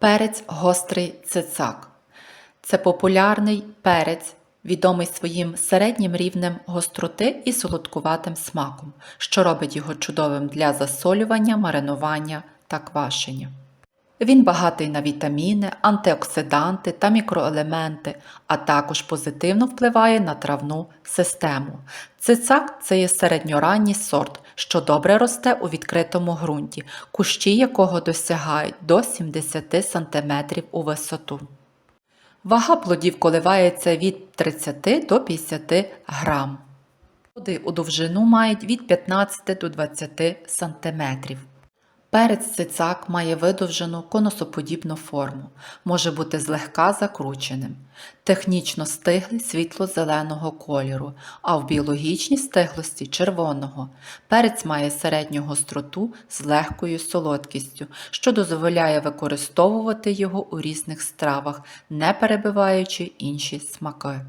Перець гострий цицак. Це популярний перець, відомий своїм середнім рівнем гостроти і солодкуватим смаком, що робить його чудовим для засолювання, маринування та квашення. Він багатий на вітаміни, антиоксиданти та мікроелементи, а також позитивно впливає на травну систему. Цицак це є середньоранній сорт, що добре росте у відкритому ґрунті, кущі якого досягають до 70 см у висоту. Вага плодів коливається від 30 до 50 грам. Плоди у довжину мають від 15 до 20 см. Перець цицак має видовжену конусоподібну форму, може бути злегка закрученим, технічно стиглий світло-зеленого кольору, а в біологічній стиглості червоного. Перець має середню гостроту з легкою солодкістю, що дозволяє використовувати його у різних стравах, не перебиваючи інші смаки.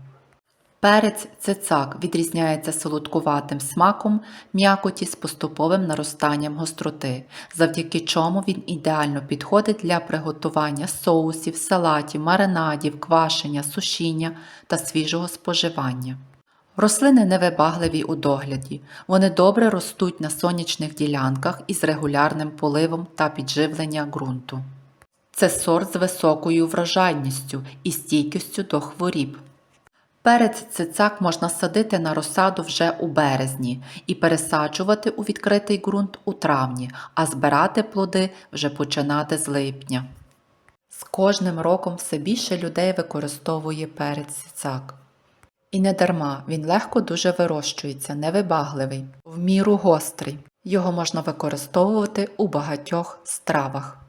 Перець цицак відрізняється солодкуватим смаком м'якоті з поступовим наростанням гостроти, завдяки чому він ідеально підходить для приготування соусів, салатів, маринадів, квашення, сушіння та свіжого споживання. Рослини невибагливі у догляді. Вони добре ростуть на сонячних ділянках із регулярним поливом та підживлення ґрунту. Це сорт з високою врожайністю і стійкістю до хворіб. Перець цицак можна садити на розсаду вже у березні і пересаджувати у відкритий ґрунт у травні, а збирати плоди вже починати з липня. З кожним роком все більше людей використовує перець цицак. І не дарма він легко дуже вирощується, невибагливий, в міру гострий. Його можна використовувати у багатьох стравах.